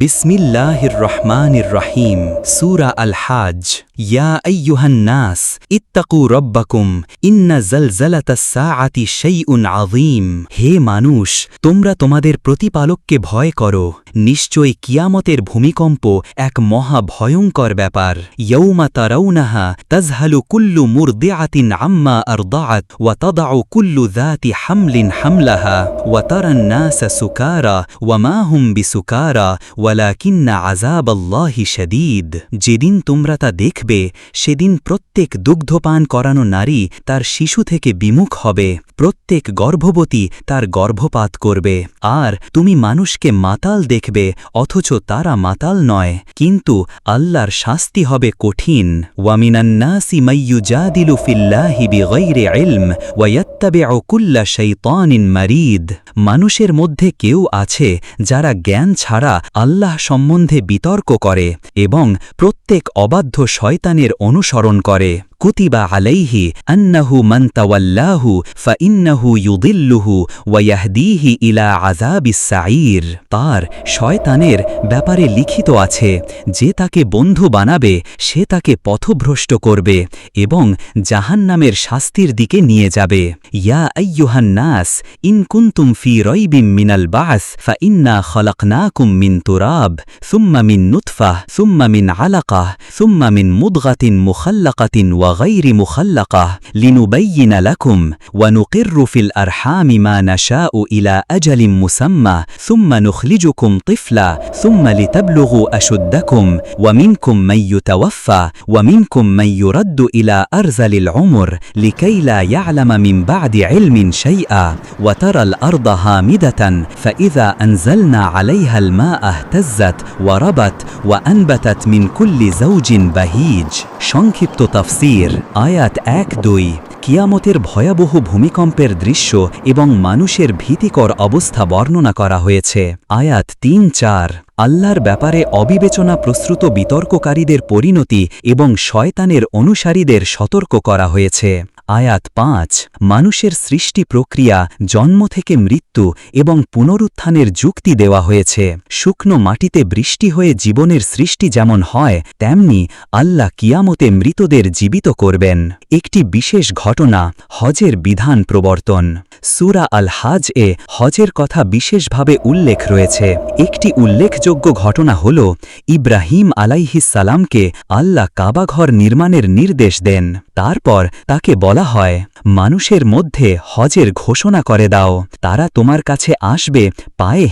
বিসমিল্লাহির রহমানির রহিম সূরা আল হাজ ইয়া আইয়ুহান নাস ইত্তাকু রব্বাকুম ইন্না জালজালাতাস সাআতি শাইউন আযীম হে মানুষ তোমরা তোমাদের প্রতিপালককে ভয় করো নিশ্চয় কিয়ামতের ভূমিকম্প এক মহা ভয়ঙ্কর ব্যাপার ইয়ৌমা তারাউনাহা তাজহালু কুল্লু মুরদিআতিন আম্মা আরদাআত ওয়া তাদাউ কুল্লু যাতি হামলিন হামলাহা ওয়া তারান নাসা সুকারা ওয়া মা হুম বিসুকারা ওয়ালাকিন্না আযাবাল্লাহি শাদীদ যেদিন তোমরা তা দেখবে, সেদিন প্রত্যেক দুগ্ধপান করানো নারী তার শিশু থেকে বিমুখ হবে, প্রত্যেক গর্ভবতী তার গর্ভপাত করবে। আর তুমি মানুষকে মাতাল দেখবে, অথচ তারা মাতাল নয়, কিন্তু আল্লাহর শাস্তি হবে কঠিন। ওয়ামিনান্নাসি মারিদ। মানুষের মধ্যে কেউ আছে যারা জ্ঞান ছাড়া আল্লাহ সম্বন্ধে বিতর্ক করে এবং প্রত্যেক অবাধ্য শয়তানের অনুসরণ করে। কুতিবা আলাইহি আন্নাহু মান তাওয়াল্লাহু ফাইন্নাহু ইউদিল্লুহু ওয়ায়াহদিহি ইলা আযাবিস সাঈর তার শয়তানের ব্যাপারে লিখিত আছে, যে তাকে বন্ধু বানাবে, সে তাকে পথভ্রষ্ট করবে এবং জাহান্নামের শাস্তির দিকে নিয়ে যাবে। ইয়া আইয়ুহান নাস, ইন কুনতুম ফি রাইবিম মিনাল বাস, ফাইন্না খলাকনাকুম মিন তুরাব, সুম্মা মিন নুতফাহ, সুম্মা মিন আলাকাহ, সুম্মা মিন মুদগাতিন মুখাল্লাকাতিন وغير مخلقة لنبين لكم ونقر في الأرحام ما نشاء إلى أجل مسمى ثم نخرجكم طفلا ثم لتبلغوا أشدكم ومنكم من يتوفى ومنكم من يرد إلى أرذل العمر لكي لا يعلم من بعد علم شيئا وترى الأرض هامدة فإذا أنزلنا عليها الماء اهتزت وربت وأنبتت من كل زوج بهيج. সংক্ষিপ্ত তাফসির, আয়াত এক দুই, কিয়ামতের ভয়াবহ ভূমিকম্পের দৃশ্য এবং মানুষের ভীতিকর অবস্থা বর্ণনা করা হয়েছে। আয়াত তিন চার, আল্লাহর ব্যাপারে অবিবেচনা প্রস্তুত বিতর্ককারীদের পরিণতি এবং শয়তানের অনুসারীদের সতর্ক করা হয়েছে। আয়াত পাঁচ, মানুষের সৃষ্টি প্রক্রিয়া, জন্ম থেকে মৃত্যু এবং পুনরুত্থানের যুক্তি দেওয়া হয়েছে। শুকনো মাটিতে বৃষ্টি হয়ে জীবনের সৃষ্টি যেমন হয়, তেমনি আল্লাহ কিয়ামতে মৃতদের জীবিত করবেন। একটি বিশেষ ঘটনা, হজের বিধান প্রবর্তন। সুরা আল হাজ এ হজের কথা বিশেষভাবে উল্লেখ রয়েছে। একটি উল্লেখযোগ্য ঘটনা হল, ইব্রাহিম আলাইহিসালামকে আল্লাহ কাবাঘর নির্মাণের নির্দেশ দেন। তারপর তাকে বলা হয়, মানুষের মধ্যে হজের ঘোষণা করে দাও। তারা তোমার কাছে আসবে, পায়ে